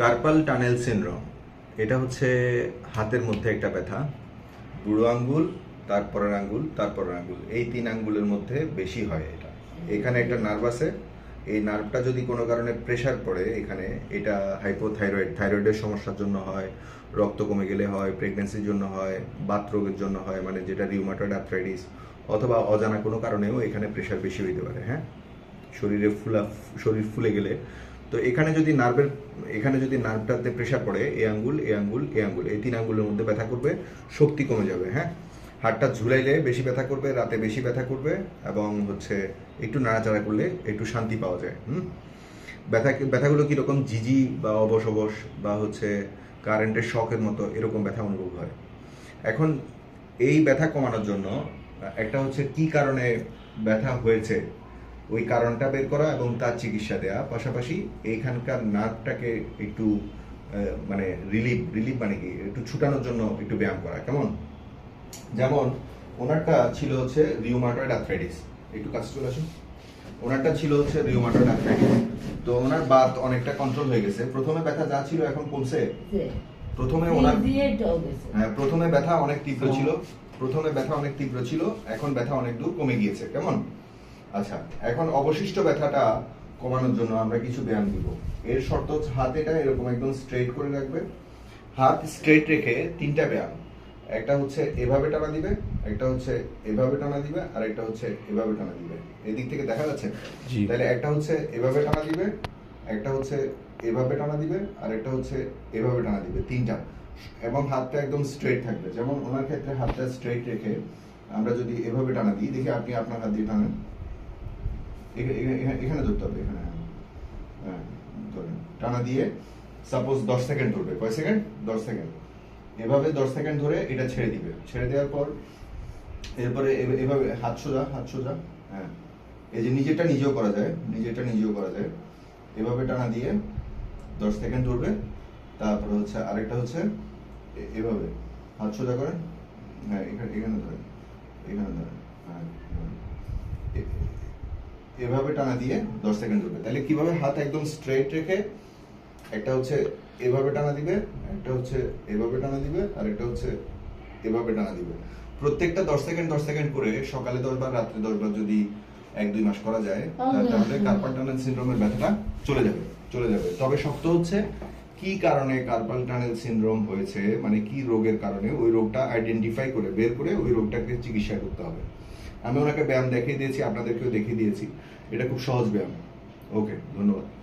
Carpal tunnel syndrome. এটা হচ্ছে হাতের মধ্যে একটা ব্যথা। বুড়ো আঙ্গুল তারপরের আঙ্গুল তারপরের আঙ্গুল। এই তিন আঙ্গুলের মধ্যে বেশি হয় এটা। এখানে একটা নার্ভ আছে। এই নার্ভটা যদি কোনো কারণে প্রেশার পড়ে, এখানে এটা হাইপোথাইরয়েড থাইরয়েডের সমস্যার জন্য হয়, রক্ত কমে গেলে হয় প্রেগনেন্সির জন্য হয়, বাত রোগের জন্য হয় মানে যেটা রিউমাটয়েড আর্থ্রাইটিস অথবা অজানা কোনো কারণেও এখানে প্রেশার বেশি হইতে পারে হ্যাঁ? শরীরে ফুলা, শরীর ফুলে গেলে তো এখানে যদি নার্ভের এখানে যদি নার্ভটাতে প্রেশার পড়ে, এ আঙ্গুল এ আঙ্গুল এ আঙ্গুল, এই তিন আঙ্গুলের মধ্যে ব্যথা করবে, শক্তি কমে যাবে হ্যাঁ? হাতটা ঝুলাইলে বেশি ব্যথা করবে, রাতে বেশি ব্যথা করবে, এবং হচ্ছে একটু নাড়াচাড়া করলে একটু শান্তি পাওয়া যায়, হুম? ব্যথা, ব্যথাগুলো কীরকম? জিজি বা অবশ অবশ, বা হচ্ছে কারেন্টের শখের মতো এরকম ব্যথা অনুভব হয়। এখন এই ব্যথা কমানোর জন্য একটা হচ্ছে কি কারণে ব্যথা হয়েছে? ওই কারণটা বের করা এবং তার চিকিৎসা দেওয়া পাশাপাশি এইখানকার নার্ভটাকে একটু মানে রিলিফ রিলিফ মানে কি? একটু ছুটানোর জন্য একটু ব্যায়াম করা। কেমন? যেমন ওনারটা ছিল হচ্ছে রিউমাটয়েড আর্থ্রাইটিস একটু কাছে চলে আসুন। ওনারটা ছিল হচ্ছে রিউমাটয়েড আর্থ্রাইটিস তো ওনার বাত অনেকটা কন্ট্রোল হয়ে গেছে। প্রথমে ব্যথা যা ছিল এখন কমছে? প্রথমে ওনার দিয়ে এটাও গেছে। হ্যাঁ প্রথমে ব্যথা অনেক তীব্র ছিল। প্রথমে ব্যথা অনেক তীব্র ছিল। এখন ব্যথা অনেক দূর কমে গিয়েছে। কেমন? আচ্ছা এখন অবশিষ্ট ব্যথাটা কমানোর জন্য আমরা কিছু ব্যায়াম দিব। এর শর্ত হচ্ছে হাত এটা এরকম একদম স্ট্রেট করে রাখবে। হাত স্ট্রেট রেখে তিনটা ব্যায়াম। একটা হচ্ছে এভাবে টানা দিবে একটা হচ্ছে এভাবে টানা দিবে আর একটা হচ্ছে এভাবে টানা দিবে। এদিক থেকে দেখা যাচ্ছে। তাহলে একটা হচ্ছে এভাবে টানা দিবে একটা হচ্ছে এভাবে টানা দিবে আর একটা হচ্ছে এভাবে টানা দিবে তিনটা। এবং হাতটা একদম স্ট্রেট থাকবে। যেমন ওনার ক্ষেত্রে হাতটা স্ট্রেট রেখে আমরা যদি এভাবে টানা দিই দেখি আপনি আপনার হাত দিয়ে টানেন। এখানে ধরতে হবে, এখানে হ্যাঁ। টানা দিয়ে সাপোজ দশ সেকেন্ড ধরবে। কয় সেকেন্ড? দশ সেকেন্ড। এভাবে দশ সেকেন্ড ধরে এটা ছেড়ে দিবে। ছেড়ে দেওয়ার পর এরপরে এভাবে হাত সোজা হাত সোজা হ্যাঁ। এই যে নিজেরটা নিজেও করা যায়, নিজেরটা নিজেও করা যায়। এভাবে টানা দিয়ে দশ সেকেন্ড ধরবে। তারপরে হচ্ছে আরেকটা হচ্ছে এভাবে হাত সোজা করেন হ্যাঁ এখানে এখানে ধরেন এখানে ধরেন হ্যাঁ এভাবে। টানা দিয়ে দশ সেকেন্ড ধরবে। তাহলে কীভাবে হাত একদম স্ট্রেট রেখে একটা হচ্ছে এভাবে টানা দিবে একটা হচ্ছে এভাবে টানা দিবে আর একটা হচ্ছে এভাবে টানা দিবে। প্রত্যেকটা দশ সেকেন্ড দশ সেকেন্ড করে সকালে দশ বার রাত্রে দশ বার যদি এক দুই মাস করা যায় তাহলে কার্পাল টানেল সিনড্রোমের ব্যথাটা চলে যাবে চলে যাবে। তবে শক্ত হচ্ছে কি কারণে কার্পাল টানেল সিনড্রোম হয়েছে মানে কি রোগের কারণে ওই রোগটা আইডেন্টিফাই করে বের করে ওই রোগটাকে চিকিৎসা করতে হবে। আমি ওনাকে ব্যায়াম দেখিয়ে দিয়েছি আপনাদেরকেও দেখিয়ে দিয়েছি। এটা খুব সহজ ব্যায়াম। ওকে ধন্যবাদ।